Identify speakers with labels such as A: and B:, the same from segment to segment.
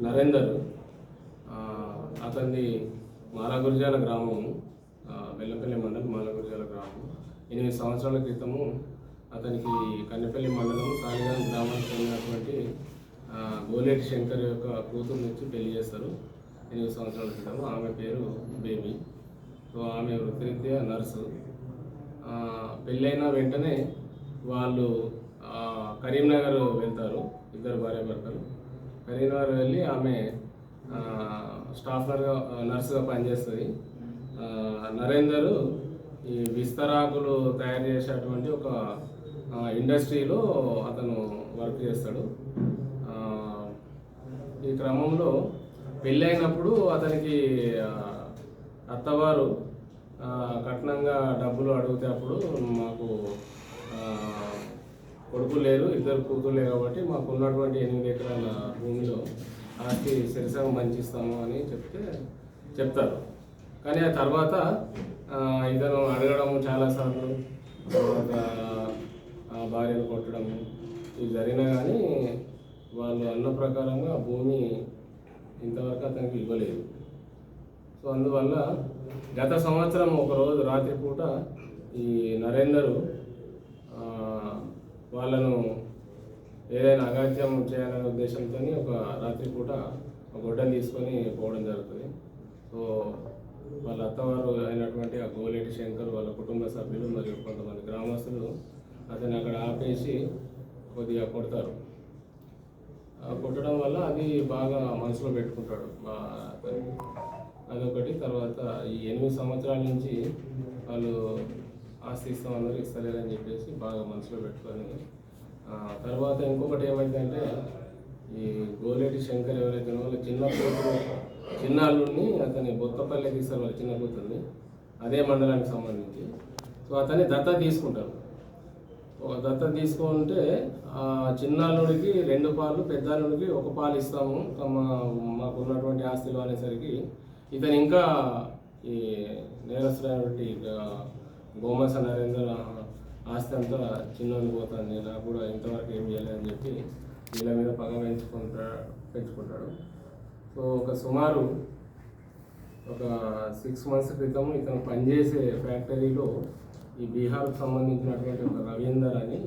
A: నరేందర్ ఆ, అతనిది మాలగురిజాల గ్రామము వెల్లపల్లి మండలం మాలగురిజాల గ్రామం. ఎనిమిది సంవత్సరాల క్రితము అతనికి కన్నెపల్లి మండలం సాలిగాం గ్రామానికి చెందినటువంటి గోలేటి శంకర్ యొక్క కూతురు నుంచి పెళ్ళి చేస్తారు. ఎనిమిది సంవత్సరాల క్రితం ఆమె పేరు బేబీ. సో ఆమె వృత్తిరీత్యా నర్సు. పెళ్ళైన వెంటనే వాళ్ళు కరీంనగర్ వెళ్తారు. ఇద్దరు భార్య భర్తలు. కరీంనగర్ వెళ్ళి ఆమె ఆ, నర్సుగా పనిచేస్తుంది. నరేందర్ ఈ విస్తరాకులు తయారు చేసేటువంటి ఒక ఇండస్ట్రీలో అతను వర్క్ చేస్తాడు. ఈ క్రమంలో పెళ్ళైనప్పుడు అతనికి అత్తవారు కఠినంగా కట్నంగా డబ్బులు అడిగితే అప్పుడు మాకు కొడుకు లేరు ఇద్దరు కూతురు లేరు కాబట్టి మాకు ఉన్నటువంటి ఎనిమిది ఎకరాల భూమిలో ఆస్తి మంచి మంచిస్తాము అని చెప్తే చెప్తారు. కానీ ఆ తర్వాత ఇతను అడగడం చాలాసార్లు తర్వాత భార్యను కొట్టడము ఇవి జరిగినా కానీ వాళ్ళు అన్న ప్రకారంగా ఆ భూమి ఇంతవరకు అతనికి ఇవ్వలేదు. సో అందువల్ల గత సంవత్సరం ఒకరోజు రాత్రిపూట ఈ నరేందరు వాళ్ళను ఏదైనా అగాధ్యం చేయాలనే ఉద్దేశంతో ఒక రాత్రిపూట ఒక తీసుకొని పోవడం జరుగుతుంది. సో వాళ్ళ అత్తవారు అయినటువంటి ఆ గోలేటి శంకర్ వాళ్ళ కుటుంబ సభ్యులు మరియు కొంతమంది గ్రామస్తులు అతన్ని అక్కడ ఆపేసి కొద్దిగా కొడతారు. ఆ కొట్టడం వల్ల అది బాగా మనసులో పెట్టుకుంటాడు అదొకటి. తర్వాత ఈ ఎనిమిది సంవత్సరాల నుంచి వాళ్ళు ఆస్తి అందరూ ఇస్తలేరని చెప్పేసి బాగా మనసులో పెట్టుకొని. తర్వాత ఇంకొకటి ఏమైందంటే ఈ గోలేటి శంకర్ ఎవరైతే వాళ్ళ చిన్న కూతురు చిన్న అల్లుడిని అతని బొత్తపల్లి తీస్తారు వాళ్ళ చిన్న కూతుర్ని అదే మండలానికి సంబంధించి. సో అతన్ని దత్త తీసుకుంటారు. ఒక దత్త తీసుకుంటే ఆ చిన్నాళ్ళుడికి రెండు పాలు పెద్దాళ్ళుడికి ఒక పాలు ఇస్తాము. తమ మాకు ఉన్నటువంటి ఆస్తులు అనేసరికి ఇతను ఇంకా ఈ నేరస్తుడైనటువంటి గోమస నరేంద్ర ఆస్తి అంతా చిన్నది పోతుంది. నాకు కూడా ఇంతవరకు ఏం చేయలేదని చెప్పి వీళ్ళ మీద పగ పెంచుకుంటా పెంచుకుంటాడు. సో ఒక సుమారు ఒక సిక్స్ మంత్స్ క్రితం ఇతను పనిచేసే ఫ్యాక్టరీలో ఈ బీహార్కు సంబంధించినటువంటి ఒక రవీందర్ అని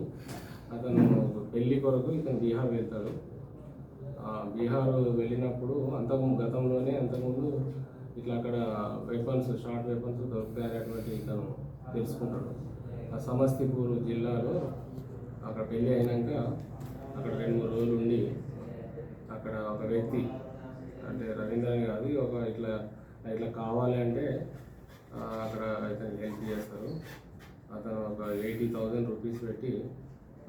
A: అతను పెళ్ళి కొరకు ఇతను బీహార్ వెళ్తాడు. బీహార్ వెళ్ళినప్పుడు అంతకు గతంలోనే అంతకుముందు ఇట్లా అక్కడ వెపన్స్ షార్ట్ వెపన్స్ దొరుకుతాయనేటువంటి ఇతను తెలుసుకుంటాడు ఆ సమస్తీపూర్ జిల్లాలో అక్కడ పెళ్ళి అయినాక అక్కడ రెండు మూడు రోజులు ఉండి అక్కడ ఒక వ్యక్తి అంటే రవీంద్ర కాదు ఒక ఇట్లా ఇట్లా కావాలి అంటే అక్కడ ఇతనికి హెల్ప్ చేస్తారు. అతను ఒక ఎయిటీ థౌజండ్ రూపీస్ పెట్టి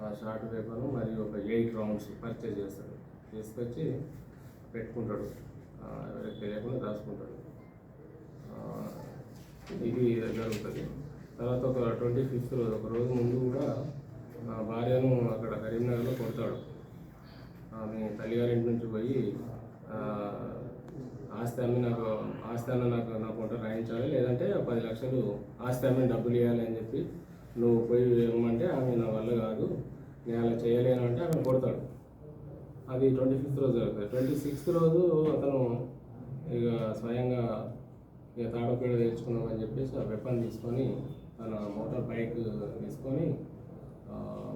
A: ఆ షార్ట్ పేపర్ మరియు ఒక ఎయిట్ రౌండ్స్ పర్చేజ్ చేస్తాడు. తీసుకొచ్చి పెట్టుకుంటాడు. ఎవరికి తెలియకుండా రాసుకుంటాడు. ఇది జరుగుతుంది తర్వాత ఒక ట్వంటీ ఫిఫ్త్ రోజు ఒక రోజు ముందు కూడా నా భార్యను అక్కడ కరీంనగర్లో కొడతాడు. ఆమె తల్లిగారింటి నుంచి పోయి ఆస్తి అమ్మి నాకు ఆస్తి అన్న నాకు నా పూట రాయించాలి లేదంటే పది లక్షలు ఆస్తి అమ్మి డబ్బులు ఇవ్వాలి అని చెప్పి నువ్వు పోయి ఇవ్వమంటే ఆమె నా వల్ల కాదు నేను అలా చేయలేను అంటే ఆమె కొడతాడు. అది ట్వంటీ ఫిఫ్త్ రోజు జరుగుతుంది. ట్వంటీ సిక్స్త్ రోజు అతను ఇక స్వయంగా ఇక తాడపేడ తెచ్చుకున్నామని చెప్పేసి ఆ వెపన్ తీసుకొని తన మోటార్ బైక్ తీసుకొని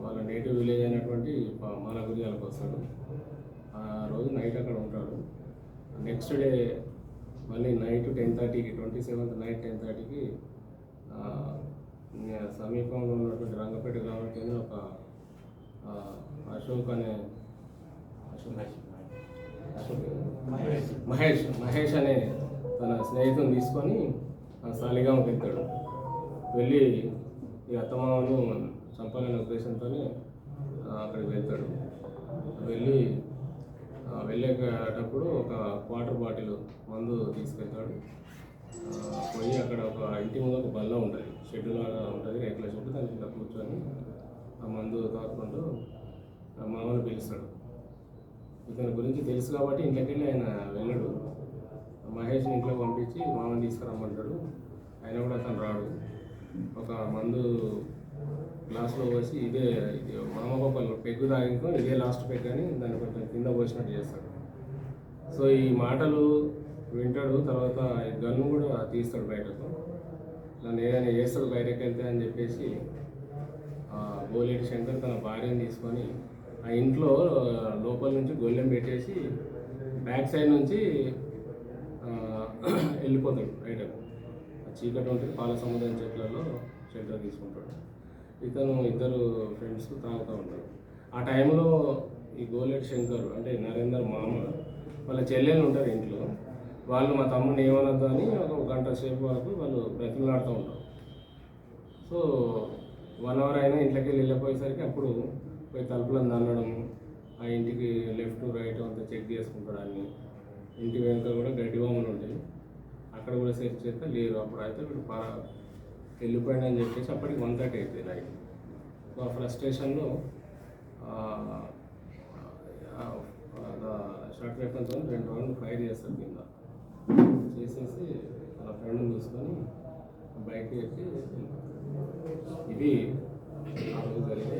A: వాళ్ళ నేటివ్ విలేజ్ అయినటువంటి ప- మాలగురియాలకు వస్తాడు. ఆ రోజు నైట్ అక్కడ ఉంటాడు. నెక్స్ట్ డే మళ్ళీ నైట్ టెన్ థర్టీకి ట్వంటీ సెవెంత్ నైట్ టెన్ థర్టీకి సమీపంలో ఉన్నటువంటి రంగపేట గ్రామం కింద ఒక అశోక్ అనే అశోక్ మహేష్ మహేష్ అనే తన స్నేహితుని తీసుకొని ఆ వెళ్తాడు వెళ్ళి ఈ అత్తమామను చంపాలనే ఉద్దేశంతో అక్కడికి వెళ్తాడు. వెళ్ళి వెళ్ళేటప్పుడు ఒక వాటర్ బాటిల్ మందు తీసుకెళ్తాడు. పోయి అక్కడ ఒక ఇంటి ముందు ఒక బల్ల ఉంటుంది. షెడ్ లాగా ఉంటుంది రేకుల షెడ్ దాని కింద కూర్చొని ఆ మందు తాకుంటూ ఆ మామను పిలుస్తాడు. ఇతని గురించి తెలుసు కాబట్టి ఇంట్లోకి వెళ్ళి ఆయన వెళ్ళడు. మహేష్ని ఇంట్లో పంపించి మామని తీసుకురమ్మంటాడు. ఆయన కూడా అతను రాడు. ఒక మందు గ్లాస్లో పోసి ఇదే ఇది మామగోపాలు పెగ్గు తాగింకో ఇదే లాస్ట్ పెగ్ అని దాన్ని కొంచెం కింద పోసినట్టు చేస్తాడు. సో ఈ మాటలు వింటాడు తర్వాత గన్ను కూడా తీస్తాడు బయటకు. నన్ను ఏదైనా చేస్తాడు బయటకు వెళ్తే అని చెప్పేసి ఆ గోలేటి శంకర్ తన భార్యను తీసుకొని ఆ ఇంట్లో లోపల నుంచి గొల్లెం పెట్టేసి బ్యాక్ సైడ్ నుంచి వెళ్ళిపోతాడు బయటకు. చీకటి ఉంటుంది పాల సముదాయం చెట్లలో షెల్టర్ తీసుకుంటాడు. ఇతను ఇద్దరు ఫ్రెండ్స్ తాగుతూ ఉంటారు. ఆ టైంలో ఈ గోలేటి శంకర్ అంటే నరేందర్ మామ వాళ్ళ చెల్లెలు ఉంటారు ఇంట్లో. వాళ్ళు మా తమ్ముడిని ఏమనద్దు అని ఒక గంట సేపు వరకు వాళ్ళు బ్రతిమలాడుతూ ఉంటారు. సో వన్ అవర్ అయినా ఇంట్లోకి వెళ్ళి వెళ్ళిపోయేసరికి అప్పుడు పోయి తలుపులను దండడం ఆ ఇంటికి లెఫ్ట్ రైట్ అంతా చెక్ చేసుకుంటాడు అన్ని. ఇంటి వెనుక కూడా గడ్డి బొమ్మలు ఉంటాయి. అక్కడ కూడా సెర్చ్ చేస్తే లేరు అప్పుడు అయితే వీడు పా వెళ్ళిపోయాడు అని చెప్పేసి అప్పటికి వన్ థర్టీ అవుతుంది నైట్ సో ఆ ఫ్రస్ట్రేషన్లో షార్ట్ వెపన్తో రెండు రౌండ్ ఫైర్ చేస్తారు కింద. చేసేసి వాళ్ళ ఫ్రెండ్ని చూసుకొని బైక్ ఎక్కి ఇది ఆ రోజు జరిగే